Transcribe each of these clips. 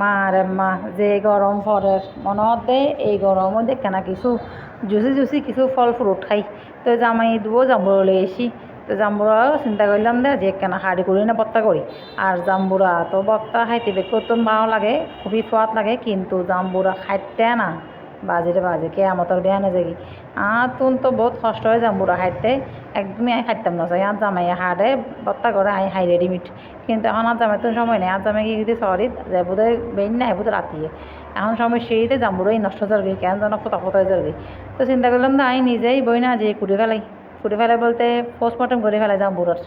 মা রে মা যে গরম ফরের মনে হতে এই গরম দেখে না কিছু জুসি জুসি কিছু ফল ফ্রুট খাই তো জামাই দুবো জাম্বুরা এসি তো জাম্বুরা চিন্তা করলাম দে যে কেনা হাড়ি করি না বত্তা করি আর জাম্বুরা তো বত্তা খাইতে বেকতন ভালো লাগে খুবই সোয়াদ লাগে, কিন্তু জাম্বুরা খাইতে না। বাজেটে বাজে কে আমতর বেয়া না যাগি আর তুন তো বহুত কষ্ট হয় যাম বুড়া খাইতে। একদমই আমি খাইতাম না চাই আর জামাই হাড়ে বত্তা করে আই হাই রেডিমেড কিন্তু এখন আর জামাই তো সময় নেই আর জামাই কি যদি সরি যে বোধহয় বেইন না বোধ রাতিয়ে এখন সময় সেইতে জাম্বুরাই নষ্ট যাবে কেন যেন ফোটা কোথায় যাবে তো চিন্তা করলাম না আমি নিজেই বই না যে কুড়ে ফেলাই কুড়ে ফেলাই বলতে পোস্টমর্টম করে ফেলাই জাম্বুরার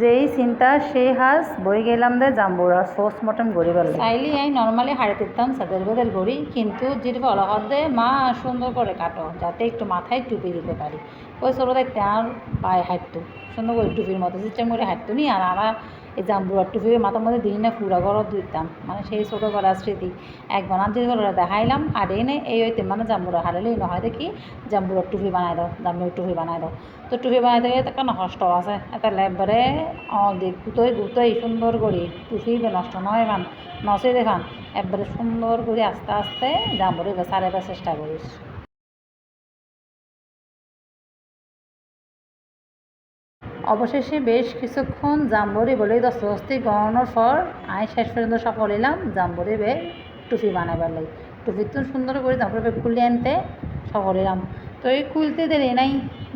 যেই চিন্তা সেই হাস, বই গেলাম দে জাম্বুরা মটন গড়ি ফেলে চাইলি আমি নর্মালি হাড়ে দিতাম, সাদের বেদের গড়ি, কিন্তু যেটা বলা দে, মা সুন্দর করে কাটো, যাতে একটু মাথায় টুপি দিতে পারি। ওই ছোটোদের তার পায়ে হাঁটতো, সুন্দর করে টুপির মতো সিস্টেম করে হাঁটতো নি, আর আমরা এই জাম্বুরার টুপি মাথার মধ্যে দিই না পুরা ঘরত দিতাম মানে সেই ছোটোবেলার স্মৃতি। একবার আর যদি দেখাইলাম, আর এনে এই হইতে মানে জাম্বুরা হারালেই নহয় দেখি জাম্বুরার টুপি বানাই দাও জাম্বুরার টুপি বানাই দাও। তো টুপি বানাই দিয়ে তো কেন কষ্ট আছে। এটা লেবারে গুতোই গুতোই, সুন্দর করে। টুপি নষ্ট নয় এখান নচে দেখান একবারে সুন্দর করে, আস্তে আস্তে জাম্বুরে বেসারে চেষ্টা করিস। অবশেষে বেশ কিছুক্ষণ জাম্বরি বলে দশটি গড়ানোর পর আমি শেষ পর্যন্ত সফল এলাম জাম্বরি বে টুপি বানাবার লাগে। টুপি তো সুন্দর করে জাম্বরি খুলে আনতে সফল এলাম তো এই খুলতে দেরি নাই।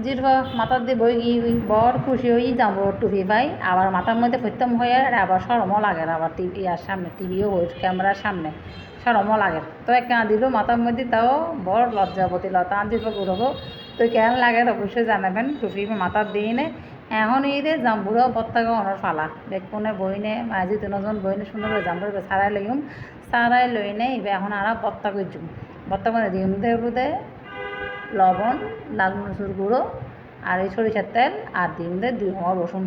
জিরবা মাথার দিয়ে বই গিয়ে বর খুশি হই জাম্বর টুপি পাই। আবার মাথার মধ্যে ফত্যম হয়ে আর আবার সরমও লাগে আবার টিভি আর সামনে, টিভিও ক্যামেরার সামনে সরমও লাগে। তো এক কাঁ দিল মাথার মধ্যে, তাও বড় লজ্জাবতী লতা দিব ঘুরবো। তো কেন লাগে অবশ্যই জানাবেন। টুপি মাথার দিয়ে নে এখন এই যে জাম্বুরা পত্তাকা অনার ফালা। বেকুনে বইনে মাঝি তিনজন বইনে সুন্দর করে জাম্বুর সারাই লইম সারাই লই নে এবার এখন আর পত্তা করছুম পত্তা করে দিম দে লবণ লাল মরিচুর গুঁড়ো আর এই সরিষার তেল আর দিম দে দুই হওয়া রসুন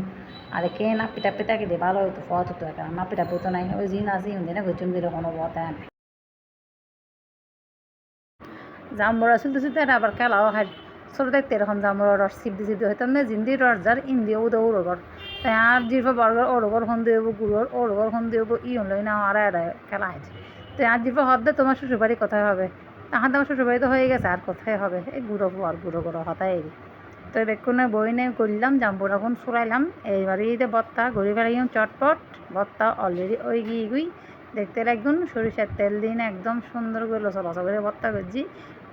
আর কে না পিঠা পিঠা কেটে ভালো হতো ফত হতো একটা না পিঠা পতো নাই। ওই জিন ইন দিনে গচুম দিলে কোনো বতে জাম্বুরা চলতে চলতে আবার খেলাও হয় ছোটো দেখতে এরকম জামর রস সিদ্ধি সিদ্ধি হইতাম না জিন্দি রস যার ইন্দি উদো উড়গর তাই আর জিরফা বর্গর ওরগর হন দিব গুড়র ওরগর হন দিব ই হলো না আর আর খেলা আছে তো আর জিরফা হদ্দে তোমার শ্বশুরবাড়ি কোথায় হবে? এখন তোমার শ্বশুরবাড়ি তো হয়ে গেছে, আর কোথায় হবে? এই গুঁড়ো আর গুঁড়ো গুঁড়ো এরি তো বেক্ষণে বই নে করলাম জাম্বুর এখন চুরাইলাম এইবারে ঈদে বত্তা, ঘুরে বেড়াইম চটপট, বত্তা অলরেডি ওই গিয়ে গুই দেখতে লাগুন সরিষার তেল দিন, একদম সুন্দর করে লসা করে ভর্তা করছি।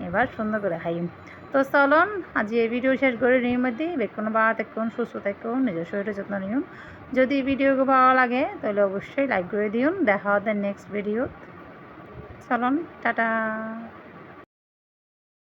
এবার সুন্দর করে খাইম। তো চলন, আজ এই ভিডিও শেষ করে মধ্যে। বেক্ষণ বা থাকুন সুস্থ থাকুন নিজের শরীরের যত্ন নিন যদি ভিডিও ভালো লাগে, তাহলে অবশ্যই লাইক করে দিন দেখা হবে নেক্সট ভিডিও চলন, টাটা।